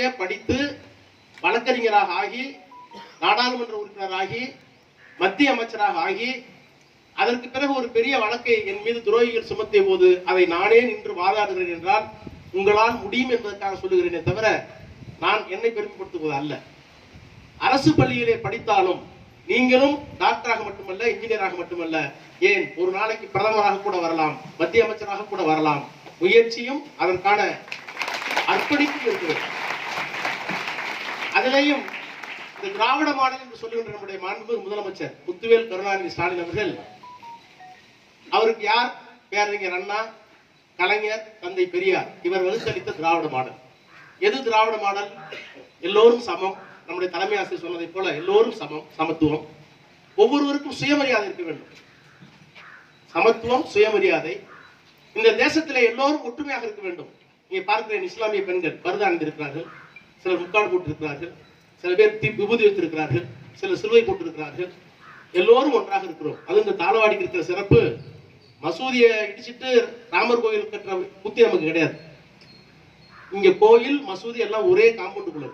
கல்வியை படித்து வழக்கறிஞராக ஆகி நாடாளுமன்ற உறுப்பினராகி மத்திய அமைச்சராக ஆகி அதற்கு பிறகு ஒரு பெரிய வழக்கை என் மீது துரோகிகள் சுமத்திய போது அதை நானே நின்று வாதாடுகிறேன் என்றால் உங்களால் முடியும் என்பதற்காக சொல்லுகிறேனே தவிர நான் என்னை பெருமைப்படுத்துவது அல்ல. அரசு பள்ளியிலே படித்தாலும் நீங்களும் டாக்டராக மட்டுமல்ல இன்ஜினியராக மட்டுமல்ல ஏன் ஒரு நாளைக்கு பிரதமராக கூட வரலாம் மத்திய அமைச்சராக கூட வரலாம். முயற்சியும் அதற்கான அர்ப்பணிப்பும் இருக்கிறது. அதிலையும் இந்த திராவிட மாடல் என்று சொல்லுகின்ற நம்முடைய மாண்புமிகு முதலமைச்சர் முத்துவேல் கருணாநிதி ஸ்டாலின் அவர்கள் அவருக்கு யார் பேரறிஞர் அண்ணா கலைஞர் தந்தை பெரியார் இவர் வகுத்தளித்த திராவிட மாடல். எது திராவிட மாடல்? எல்லோரும் சமம். நம்முடைய தலைமை ஆசிரியர் சொன்னதைப் போல எல்லோரும் சமம். சமத்துவம். ஒவ்வொருவருக்கும் சுயமரியாதை இருக்க வேண்டும். சமத்துவம் சுயமரியாதை. இந்த தேசத்திலே எல்லோரும் ஒற்றுமையாக இருக்க வேண்டும். இங்கே பார்க்கிறேன் இஸ்லாமிய பெண்கள் பருதாணிந்திருக்கிறார்கள் சிலர் முக்காடு போட்டிருக்கிறார்கள் சில பேர் தி- விபூதி வைத்திருக்கிறார்கள் சிலர் சிலுவை போட்டிருக்கிறார்கள். எல்லோரும் ஒன்றாக இருக்கிறோம். அது இந்த தாளவாடிக்கு இருக்கிற சிறப்பு. மசூதியை இடிச்சிட்டு ராமர் கோயில் கட்டுற புத்தி நமக்கு கிடையாது. இங்க கோயில் மசூதி எல்லாம் ஒரே காம்பவுண்டுக்குள்ள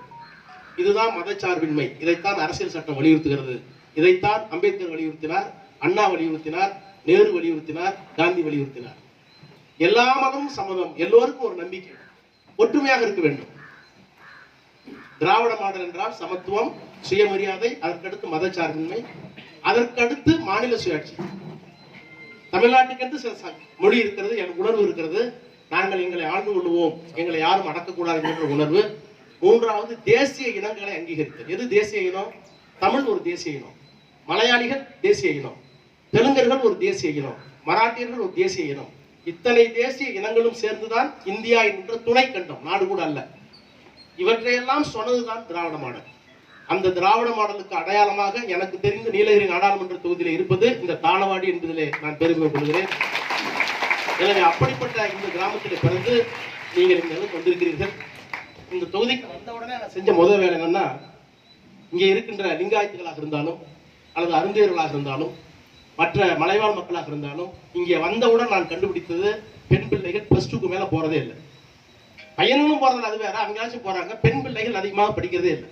இதுதான் மதச்சார்பின்மை. இதைத்தான் அரசியல் சட்டம் வலியுறுத்துகிறது. இதைத்தான் அம்பேத்கர் வலியுறுத்தினார் அண்ணா வலியுறுத்தினார் நேரு வலியுறுத்தினார் காந்தி வலியுறுத்தினார். எல்லா மதமும் சம்மதம் எல்லோருக்கும் ஒரு நம்பிக்கை. ஒற்றுமையாக இருக்க வேண்டும். திராவிட மாடல் என்றால் சமத்துவம் சுயமரியாதை அதற்கடுத்து மதச்சார்பின்மை அதற்கடுத்து மாநில சுயாட்சி. தமிழ்நாட்டுக்கென்று சில மொழி இருக்கிறது என் உணர்வு இருக்கிறது நாங்கள் எங்களை ஆழ்ந்து கொள்வோம் எங்களை யாரும் அடக்கக்கூடாது என்ற உணர்வு. மூன்றாவது தேசிய இனங்களை அங்கீகரித்தல். எது தேசிய இனம்? தமிழ் ஒரு தேசிய இனம். மலையாளிகள் தேசிய இனம். தெலுங்கர்கள் ஒரு தேசிய இனம். மராட்டியர்கள் ஒரு தேசிய இனம். இத்தனை தேசிய இனங்களும் சேர்ந்துதான் இந்தியா என்ற துணை கண்டம் நாடு கூட அல்ல. இவற்றையெல்லாம் சொன்னதுதான் திராவிட மாடல். அந்த திராவிட மாடலுக்கு அடையாளமாக எனக்கு தெரிந்த நீலகிரி நாடாளுமன்ற தொகுதியில் இருப்பது இந்த தாளவாடி என்பதிலே நான் பெருமை கொள்கிறேன். எனவே அப்படிப்பட்ட இந்த கிராமத்தில் பிறந்து நீங்கள் இந்த அளவுக்கு வந்திருக்கிறீர்கள் இந்த தொகுதிக்கு வந்த உடனே நான் செஞ்ச முதல் வேலை என்னன்னா இங்கே இருக்கின்ற லிங்காயத்துகளாக இருந்தாலும் அல்லது அருந்தியர்களாக இருந்தாலும் மற்ற மலைவாழ் மக்களாக இருந்தாலும் இங்கே வந்தவுடன் நான் கண்டுபிடித்தது பெண் பிள்ளைகள் ப்ளஸ் டூக்கு மேலே போகிறதே இல்லை. பையனும் போறதில்ல அது வேற. அவங்களாச்சும் போறாங்க. பெண் பிள்ளைகள் அதிகமாக படிக்கிறதே இல்லை.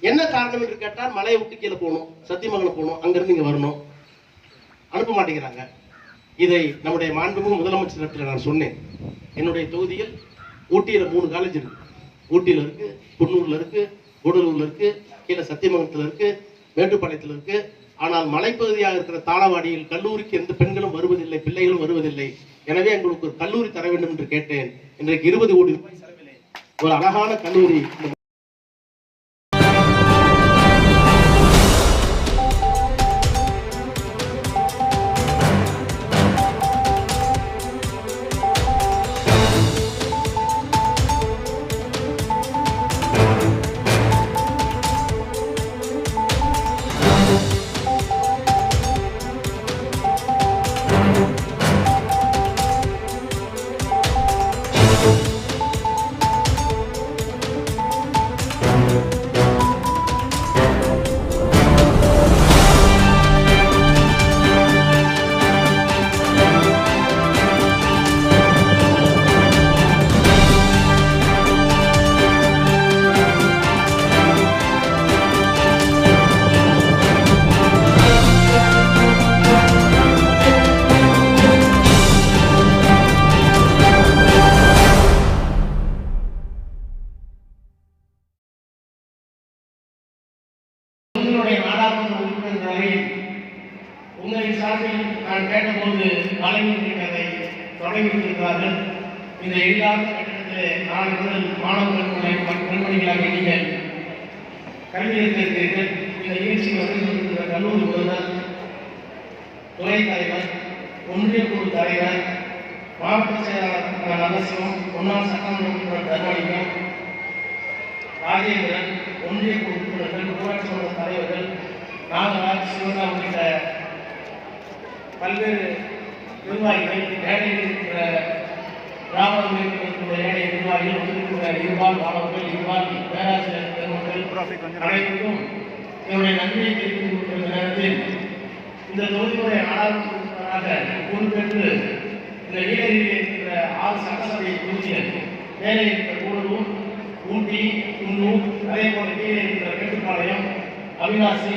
என்ன காரணம் என்று கேட்டால் மலையை விட்டு கீழே போகணும். சத்தியமங்கலம் போகணும். அங்கிருந்து இங்க வரணும். அனுப்ப மாட்டேங்கிறாங்க. இதை நம்முடைய மாண்புமிகு முதலமைச்சர் நான் சொன்னேன். என்னுடைய தொகுதியில் ஊட்டியில மூணு காலேஜ் இருக்கு. ஊட்டியில இருக்கு குன்னூர்ல இருக்கு கூடலூர்ல இருக்கு கீழே சத்தியமங்கலத்துல இருக்கு மேட்டுப்பாளையத்துல இருக்கு. ஆனால் மலைப்பகுதியாக இருக்கிற தாளவாடியில் கல்லூரிக்கு எந்த பெண்களும் வருவதில்லை பிள்ளைகளும் வருவதில்லை. எனவே எங்களுக்கு ஒரு கல்லூரி தர வேண்டும் என்று கேட்டேன். இன்றைக்கு இருபது கோடி ரூபாய் செலவிலே. ஒரு அழகான கல்லூரி இந்த உங்களுடைய நாடாளுமன்ற உறுப்பினர்களை உங்களின் சார்பில் நான் கேட்டபோது கலைஞர்கள் அதை தொடங்கி வைத்திருக்கிறார்கள் இந்த எளிதான கட்டணத்திலே நாளை முதல் மாணவர்களுடைய பெண்மணிகளாக நீங்கள் கல்வி இருக்கிறீர்கள் இந்த நிகழ்ச்சி வந்திருக்கிற கல்லூரி முதல்வர் துறை தலைவர் ஒன்றிய குழு தலைவர் மாவட்ட செயலாளர் நரசிவம் ஒன்றாம் சட்டமன்ற உறுப்பினர் தர்மலிங்கம் ராஜேந்திரன் ஒன்றிய குழு உறுப்பினர்கள் ஊராட்சி மன்ற தலைவர்கள் நாகராஜ் சிவகா உள்ளிட்ட பல்வேறு நிர்வாகிகள் மேடையில் இருக்கிற கிராமங்களில் நிர்வாகத்தினுடைய ஏழை நிர்வாகிகள் வந்திருக்கிற இருபால் மாணவர்கள் இருபால் பேராசிரியர் பெருமக்கள் அனைவருக்கும் என்னுடைய நன்றியை தெரிவித்துக் கொண்டிருந்த நேரத்தில் இந்த தொகுதியுடைய நாடாளுமன்ற உறுப்பினராக பொறுப்பேற்று இந்த நீலகிரியில் இருக்கிற ஆறு சட்டசபை தொகுதிகள் மேலே இருக்கிற கூடவும் ஊட்டி குன்னூர் அதே போல கீழே இருக்கிற மேட்டுப்பாளையம் அவிநாசி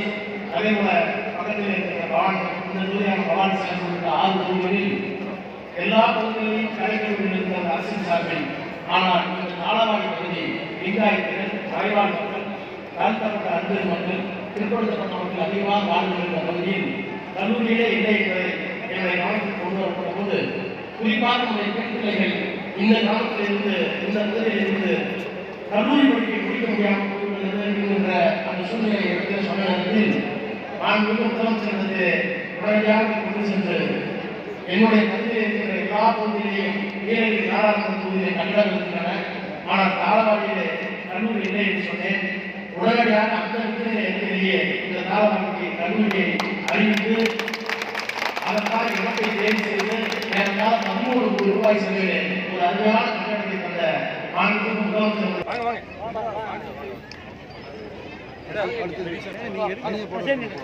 அதே போல பக்கத்தில் இருக்கிற பவானி இந்த தொகுதியான பவானி சாகர் உள்ளிட்ட ஆறு தொகுதிகளில் எல்லா பகுதிகளையும் கலைக்கல் இருக்கிற அரசின் சார்பில். ஆனால் இந்த நாளாவாடி பகுதி லிங்காயத்தினர் மலைவாழ் மக்கள் தாழ்த்தப்பட்ட அன்பு மக்கள் பிற்படுத்தப்பட்ட மக்கள் அதிகமாக வாழ்கின்ற பகுதியில் கல்லூரியிலே இல்லை என்பதை என்னுடைய கவனத்தில் கொண்டு வரப்பட்ட போது குறிப்பாக நம்முடைய பெண் பிள்ளைகள் இந்த கிராமத்திலிருந்து இந்த பகுதியிலிருந்து கல்லூரி படிப்பை முடிக்க முடியாமல் போய்விடுகிறது என்கின்ற அந்த சூழ்நிலையை எடுத்து சொன்ன நேரத்தில் நான் மிக முதலமைச்சருக்கு உடனடியாக கொண்டு சென்று என்னுடைய பகுதியில் இருக்கிற எல்லா பகுதியிலையும் நீலகிரி நாடாளுமன்ற தொகுதியை கட்டிடங்கள் இருக்கின்றன. ஆனால் தாளவாடியிலே கல்லூரி இல்லை என்று சொன்னேன். உடனடியாக அந்த விடுதலை இடத்திலேயே இந்த தாளவாடிக்கு கல்லூரியை அறிவித்து அதற்காக இடத்தை தேர்வு செய்து ஏறத்தாழ பதிமூணு கோடி ரூபாய் செலவிலே ஒரு அருமையான கட்டடத்தை